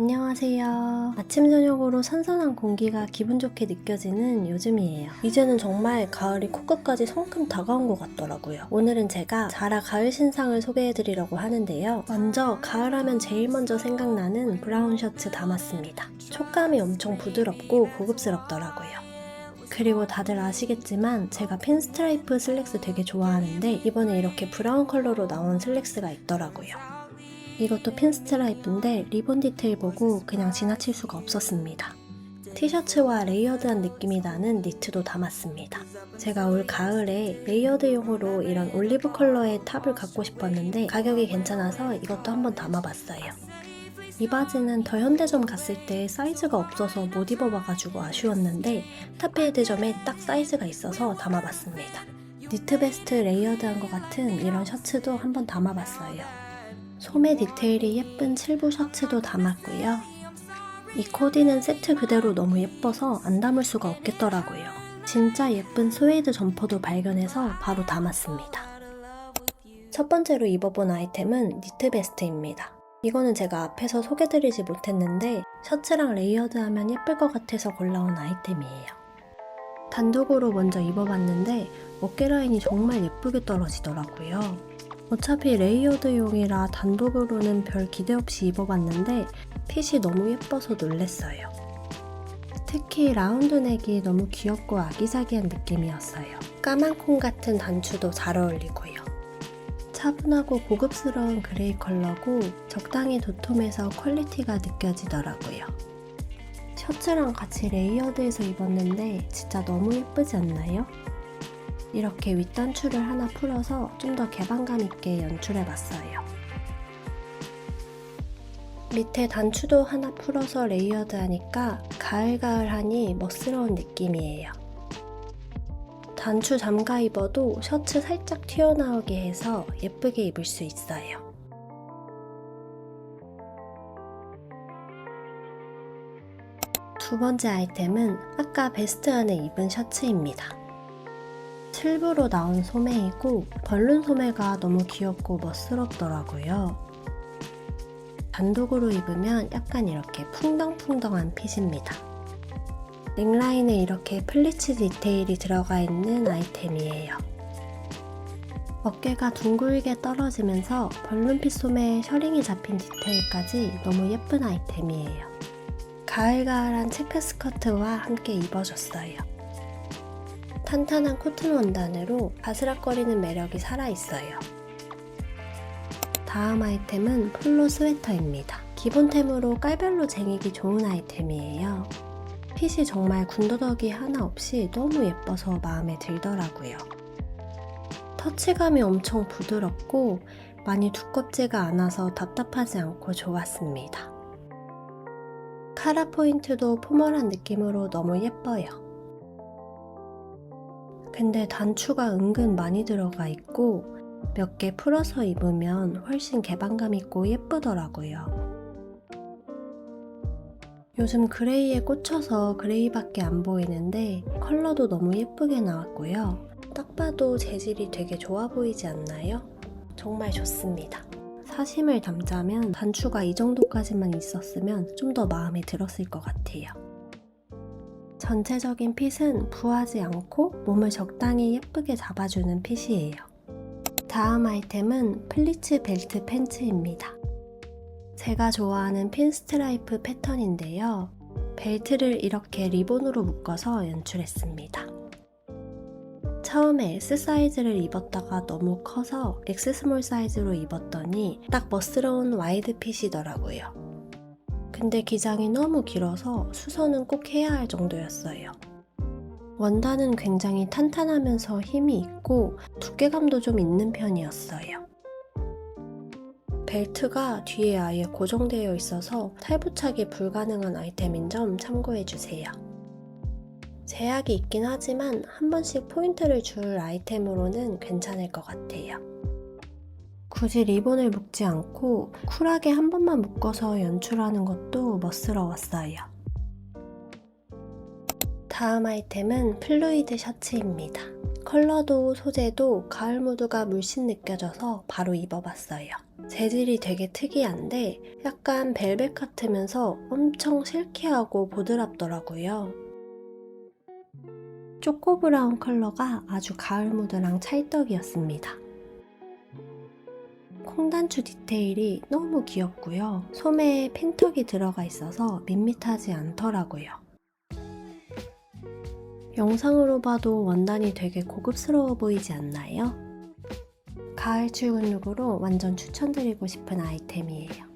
안녕하세요. 아침 저녁으로 선선한 공기가 기분 좋게 느껴지는 요즘이에요. 이제는 정말 가을이 코끝까지 성큼 다가온 것 같더라고요. 오늘은 제가 자라 가을 신상을 소개해드리려고 하는데요. 먼저 가을하면 제일 먼저 생각나는 브라운 셔츠 담았습니다. 촉감이 엄청 부드럽고 고급스럽더라고요. 그리고 다들 아시겠지만 제가 핀스트라이프 슬랙스 되게 좋아하는데 이번에 이렇게 브라운 컬러로 나온 슬랙스가 있더라고요. 이것도 핀스트라이프인데 리본 디테일 보고 그냥 지나칠 수가 없었습니다. 티셔츠와 레이어드한 느낌이 나는 니트도 담았습니다. 제가 올 가을에 레이어드용으로 이런 올리브 컬러의 탑을 갖고 싶었는데 가격이 괜찮아서 이것도 한번 담아봤어요. 이 바지는 더 현대점 갔을 때 사이즈가 없어서 못 입어봐가지고 아쉬웠는데 탑필드점에 딱 사이즈가 있어서 담아봤습니다. 니트 베스트 레이어드한 것 같은 이런 셔츠도 한번 담아봤어요. 소매 디테일이 예쁜 칠부 셔츠도 담았고요. 이 코디는 세트 그대로 너무 예뻐서 안 담을 수가 없겠더라고요. 진짜 예쁜 스웨이드 점퍼도 발견해서 바로 담았습니다. 첫 번째로 입어본 아이템은 니트 베스트입니다. 이거는 제가 앞에서 소개드리지 못했는데 셔츠랑 레이어드하면 예쁠 것 같아서 골라온 아이템이에요. 단독으로 먼저 입어봤는데 어깨 라인이 정말 예쁘게 떨어지더라고요. 어차피 레이어드용이라 단독으로는 별 기대 없이 입어봤는데 핏이 너무 예뻐서 놀랬어요. 특히 라운드 넥이 너무 귀엽고 아기자기한 느낌이었어요. 까만 콩 같은 단추도 잘 어울리고요. 차분하고 고급스러운 그레이 컬러고 적당히 도톰해서 퀄리티가 느껴지더라고요. 셔츠랑 같이 레이어드해서 입었는데 진짜 너무 예쁘지 않나요? 이렇게 윗단추를 하나 풀어서 좀 더 개방감 있게 연출해 봤어요. 밑에 단추도 하나 풀어서 레이어드 하니까 가을가을하니 멋스러운 느낌이에요. 단추 잠가 입어도 셔츠 살짝 튀어나오게 해서 예쁘게 입을 수 있어요. 두 번째 아이템은 아까 베스트 안에 입은 셔츠입니다. 칠부로 나온 소매이고 벌룬 소매가 너무 귀엽고 멋스럽더라고요. 단독으로 입으면 약간 이렇게 풍덩풍덩한 핏입니다. 넥라인에 이렇게 플리츠 디테일이 들어가 있는 아이템이에요. 어깨가 둥글게 떨어지면서 벌룬핏 소매에 셔링이 잡힌 디테일까지 너무 예쁜 아이템이에요. 가을가을한 체크 스커트와 함께 입어줬어요. 탄탄한 코튼 원단으로 바스락거리는 매력이 살아있어요. 다음 아이템은 폴로 스웨터입니다. 기본템으로 깔별로 쟁이기 좋은 아이템이에요. 핏이 정말 군더더기 하나 없이 너무 예뻐서 마음에 들더라고요. 터치감이 엄청 부드럽고 많이 두껍지가 않아서 답답하지 않고 좋았습니다. 카라 포인트도 포멀한 느낌으로 너무 예뻐요. 근데 단추가 은근 많이 들어가 있고 몇 개 풀어서 입으면 훨씬 개방감 있고 예쁘더라고요. 요즘 그레이에 꽂혀서 그레이밖에 안 보이는데 컬러도 너무 예쁘게 나왔고요. 딱 봐도 재질이 되게 좋아 보이지 않나요? 정말 좋습니다. 사심을 담자면 단추가 이 정도까지만 있었으면 좀 더 마음에 들었을 것 같아요. 전체적인 핏은 부하지 않고 몸을 적당히 예쁘게 잡아주는 핏이에요. 다음 아이템은 플리츠 벨트 팬츠입니다. 제가 좋아하는 핀스트라이프 패턴인데요. 벨트를 이렇게 리본으로 묶어서 연출했습니다. 처음에 S 사이즈를 입었다가 너무 커서 X 스몰 사이즈로 입었더니 딱 멋스러운 와이드 핏이더라고요. 근데 기장이 너무 길어서 수선은 꼭 해야 할 정도였어요. 원단은 굉장히 탄탄하면서 힘이 있고 두께감도 좀 있는 편이었어요. 벨트가 뒤에 아예 고정되어 있어서 탈부착이 불가능한 아이템인 점 참고해주세요. 제약이 있긴 하지만 한 번씩 포인트를 줄 아이템으로는 괜찮을 것 같아요. 굳이 리본을 묶지 않고 쿨하게 한 번만 묶어서 연출하는 것도 멋스러웠어요. 다음 아이템은 플루이드 셔츠입니다. 컬러도 소재도 가을 무드가 물씬 느껴져서 바로 입어봤어요. 재질이 되게 특이한데 약간 벨벳 같으면서 엄청 실키하고 보드랍더라고요. 초코 브라운 컬러가 아주 가을 무드랑 찰떡이었습니다. 콩단추 디테일이 너무 귀엽고요. 소매에 핀턱이 들어가 있어서 밋밋하지 않더라고요. 영상으로 봐도 원단이 되게 고급스러워 보이지 않나요? 가을 출근 룩으로 완전 추천드리고 싶은 아이템이에요.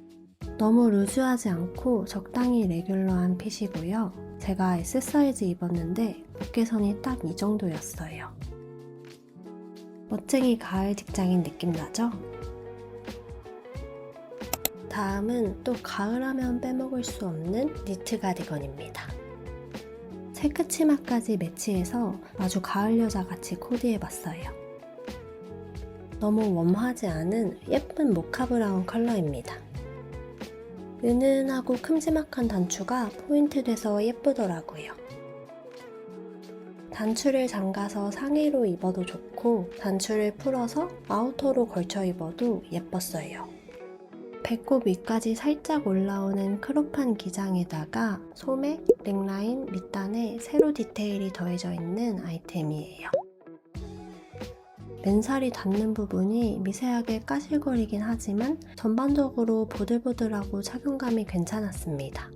너무 루즈하지 않고 적당히 레귤러한 핏이고요. 제가 S 사이즈 입었는데 어깨선이 딱 이 정도였어요. 멋쟁이 가을 직장인 느낌 나죠? 다음은 또 가을하면 빼먹을 수 없는 니트 가디건입니다. 체크 치마까지 매치해서 아주 가을 여자 같이 코디해봤어요. 너무 웜하지 않은 예쁜 모카 브라운 컬러입니다. 은은하고 큼지막한 단추가 포인트 돼서 예쁘더라고요. 단추를 잠가서 상의로 입어도 좋고 단추를 풀어서 아우터로 걸쳐 입어도 예뻤어요. 배꼽 위까지 살짝 올라오는 크롭한 기장에다가 소매, 넥라인, 밑단에 세로 디테일이 더해져 있는 아이템이에요. 맨살이 닿는 부분이 미세하게 까실거리긴 하지만 전반적으로 보들보들하고 착용감이 괜찮았습니다.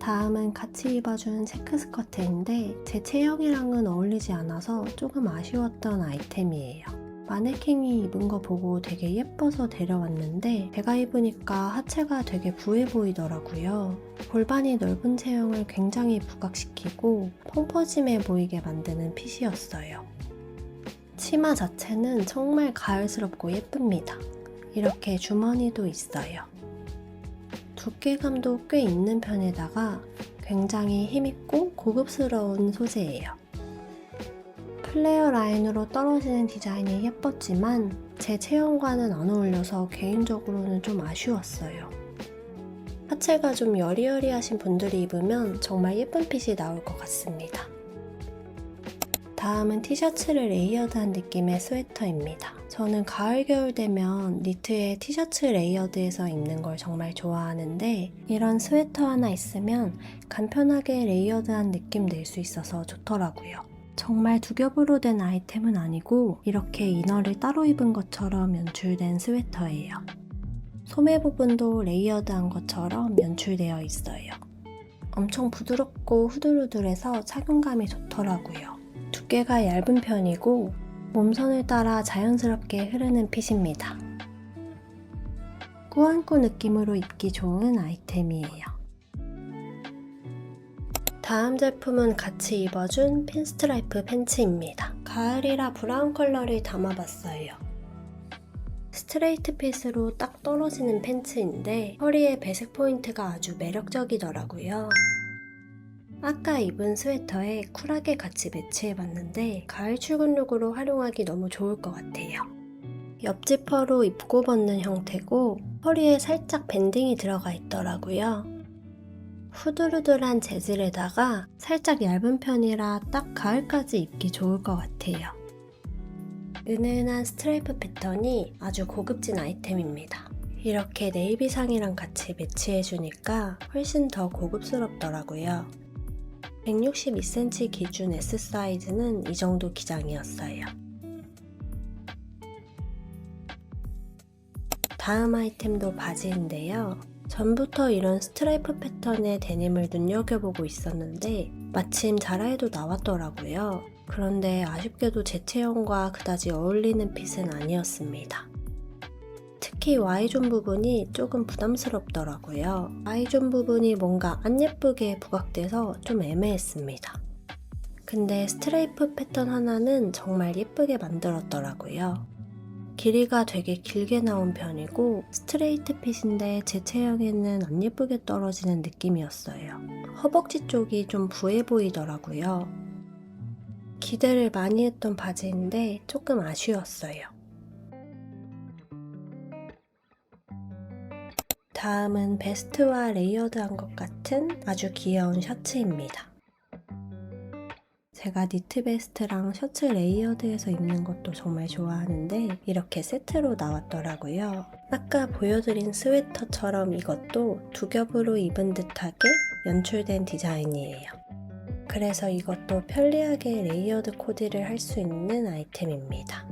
다음은 같이 입어준 체크 스커트인데 제 체형이랑은 어울리지 않아서 조금 아쉬웠던 아이템이에요. 마네킹이 입은 거 보고 되게 예뻐서 데려왔는데 제가 입으니까 하체가 되게 부해 보이더라고요. 골반이 넓은 체형을 굉장히 부각시키고 펑퍼짐해 보이게 만드는 핏이었어요. 치마 자체는 정말 가을스럽고 예쁩니다. 이렇게 주머니도 있어요. 두께감도 꽤 있는 편에다가 굉장히 힘있고 고급스러운 소재예요. 플레어 라인으로 떨어지는 디자인이 예뻤지만 제 체형과는 안 어울려서 개인적으로는 좀 아쉬웠어요. 하체가 좀 여리여리하신 분들이 입으면 정말 예쁜 핏이 나올 것 같습니다. 다음은 티셔츠를 레이어드한 느낌의 스웨터입니다. 저는 가을 겨울 되면 니트에 티셔츠 레이어드해서 입는 걸 정말 좋아하는데 이런 스웨터 하나 있으면 간편하게 레이어드한 느낌 낼 수 있어서 좋더라고요. 정말 두 겹으로 된 아이템은 아니고 이렇게 이너를 따로 입은 것처럼 연출된 스웨터예요. 소매 부분도 레이어드한 것처럼 연출되어 있어요. 엄청 부드럽고 후들후들해서 착용감이 좋더라고요. 두께가 얇은 편이고 몸선을 따라 자연스럽게 흐르는 핏입니다. 꾸안꾸 느낌으로 입기 좋은 아이템이에요. 다음 제품은 같이 입어준 핀스트라이프 팬츠입니다. 가을이라 브라운 컬러를 담아봤어요. 스트레이트 핏으로 딱 떨어지는 팬츠인데 허리에 배색 포인트가 아주 매력적이더라고요. 아까 입은 스웨터에 쿨하게 같이 매치해봤는데 가을 출근 룩으로 활용하기 너무 좋을 것 같아요. 옆지퍼로 입고 벗는 형태고 허리에 살짝 밴딩이 들어가 있더라고요. 후들후들한 재질에다가 살짝 얇은 편이라 딱 가을까지 입기 좋을 것 같아요. 은은한 스트라이프 패턴이 아주 고급진 아이템입니다. 이렇게 네이비 상이랑 같이 매치해주니까 훨씬 더 고급스럽더라고요. 162cm 기준 S 사이즈는 이 정도 기장이었어요. 다음 아이템도 바지인데요. 전부터 이런 스트라이프 패턴의 데님을 눈여겨보고 있었는데 마침 자라에도 나왔더라고요. 그런데 아쉽게도 제 체형과 그다지 어울리는 핏은 아니었습니다. 특히 Y존 부분이 조금 부담스럽더라고요. Y존 부분이 뭔가 안 예쁘게 부각돼서 좀 애매했습니다. 근데 스트라이프 패턴 하나는 정말 예쁘게 만들었더라고요. 길이가 되게 길게 나온 편이고 스트레이트 핏인데 제 체형에는 안 예쁘게 떨어지는 느낌이었어요. 허벅지 쪽이 좀 부해 보이더라고요. 기대를 많이 했던 바지인데 조금 아쉬웠어요. 다음은 베스트와 레이어드한 것 같은 아주 귀여운 셔츠입니다. 제가 니트 베스트랑 셔츠 레이어드해서 입는 것도 정말 좋아하는데 이렇게 세트로 나왔더라고요. 아까 보여드린 스웨터처럼 이것도 두 겹으로 입은 듯하게 연출된 디자인이에요. 그래서 이것도 편리하게 레이어드 코디를 할 수 있는 아이템입니다.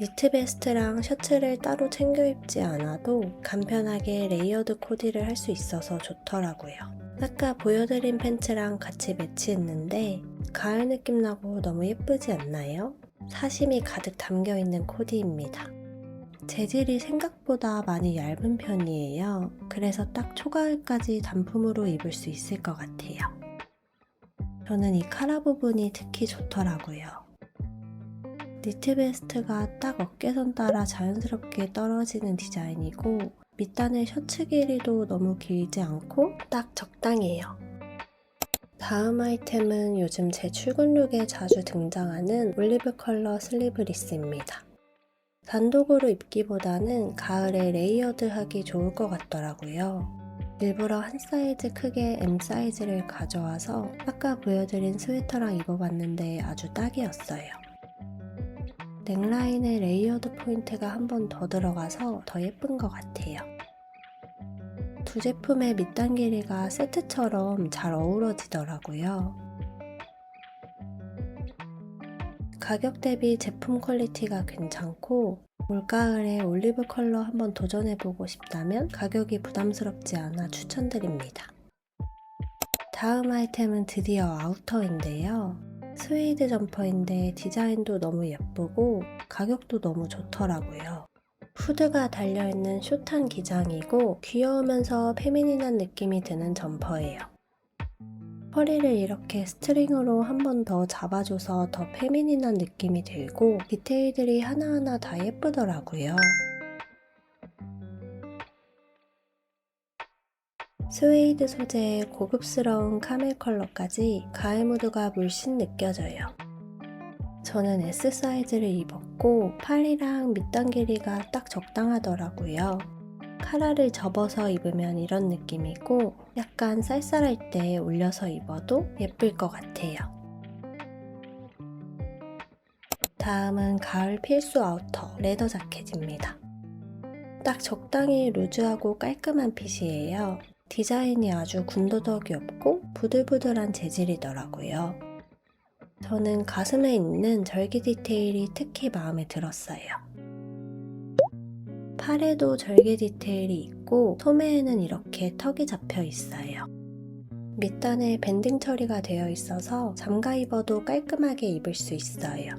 니트 베스트랑 셔츠를 따로 챙겨 입지 않아도 간편하게 레이어드 코디를 할 수 있어서 좋더라고요. 아까 보여드린 팬츠랑 같이 매치했는데 가을 느낌 나고 너무 예쁘지 않나요? 사심이 가득 담겨 있는 코디입니다. 재질이 생각보다 많이 얇은 편이에요. 그래서 딱 초가을까지 단품으로 입을 수 있을 것 같아요. 저는 이 카라 부분이 특히 좋더라고요. 니트 베스트가 딱 어깨선 따라 자연스럽게 떨어지는 디자인이고 밑단의 셔츠 길이도 너무 길지 않고 딱 적당해요. 다음 아이템은 요즘 제 출근룩에 자주 등장하는 올리브 컬러 슬리브리스입니다. 단독으로 입기보다는 가을에 레이어드하기 좋을 것 같더라고요. 일부러 한 사이즈 크게 M 사이즈를 가져와서 아까 보여드린 스웨터랑 입어봤는데 아주 딱이었어요. 넥라인에 레이어드 포인트가 한 번 더 들어가서 더 예쁜 것 같아요. 두 제품의 밑단 길이가 세트처럼 잘 어우러지더라고요. 가격 대비 제품 퀄리티가 괜찮고 올가을에 올리브 컬러 한번 도전해보고 싶다면 가격이 부담스럽지 않아 추천드립니다. 다음 아이템은 드디어 아우터인데요. 스웨이드 점퍼인데 디자인도 너무 예쁘고 가격도 너무 좋더라고요. 후드가 달려있는 숏한 기장이고 귀여우면서 페미닌한 느낌이 드는 점퍼예요. 허리를 이렇게 스트링으로 한 번 더 잡아줘서 더 페미닌한 느낌이 들고 디테일들이 하나하나 다 예쁘더라고요. 스웨이드 소재의 고급스러운 카멜 컬러까지 가을 무드가 물씬 느껴져요. 저는 S 사이즈를 입었고 팔이랑 밑단 길이가 딱 적당하더라고요. 카라를 접어서 입으면 이런 느낌이고 약간 쌀쌀할 때 올려서 입어도 예쁠 것 같아요. 다음은 가을 필수 아우터 레더 자켓입니다. 딱 적당히 루즈하고 깔끔한 핏이에요. 디자인이 아주 군더더기 없고 부들부들한 재질이더라고요. 저는 가슴에 있는 절기 디테일이 특히 마음에 들었어요. 팔에도 절개 디테일이 있고 소매에는 이렇게 턱이 잡혀 있어요. 밑단에 밴딩 처리가 되어 있어서 잠가 입어도 깔끔하게 입을 수 있어요.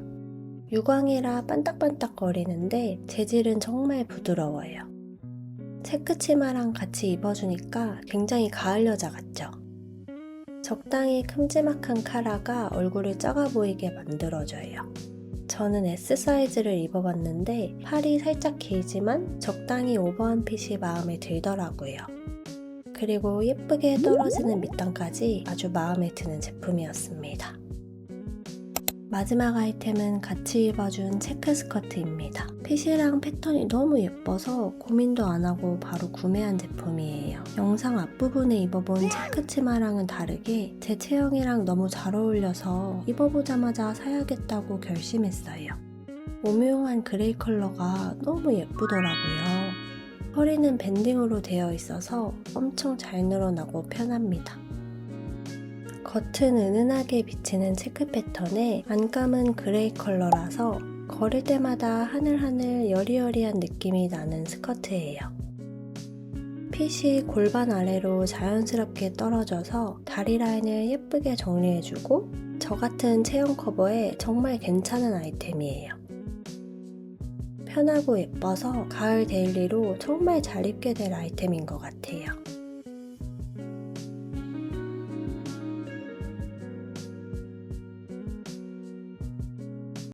유광이라 반딱반딱 거리는데 재질은 정말 부드러워요. 체크 치마랑 같이 입어주니까 굉장히 가을 여자 같죠? 적당히 큼지막한 카라가 얼굴을 작아 보이게 만들어줘요. 저는 S 사이즈를 입어봤는데 팔이 살짝 길지만 적당히 오버한 핏이 마음에 들더라고요. 그리고 예쁘게 떨어지는 밑단까지 아주 마음에 드는 제품이었습니다. 마지막 아이템은 같이 입어준 체크 스커트입니다. 핏이랑 패턴이 너무 예뻐서 고민도 안 하고 바로 구매한 제품이에요. 영상 앞부분에 입어본 체크 치마랑은 다르게 제 체형이랑 너무 잘 어울려서 입어보자마자 사야겠다고 결심했어요. 오묘한 그레이 컬러가 너무 예쁘더라고요. 허리는 밴딩으로 되어 있어서 엄청 잘 늘어나고 편합니다. 겉은 은은하게 비치는 체크 패턴에 안감은 그레이 컬러라서 걸을 때마다 하늘하늘 여리여리한 느낌이 나는 스커트예요. 핏이 골반 아래로 자연스럽게 떨어져서 다리 라인을 예쁘게 정리해주고 저 같은 체형 커버에 정말 괜찮은 아이템이에요. 편하고 예뻐서 가을 데일리로 정말 잘 입게 될 아이템인 것 같아요.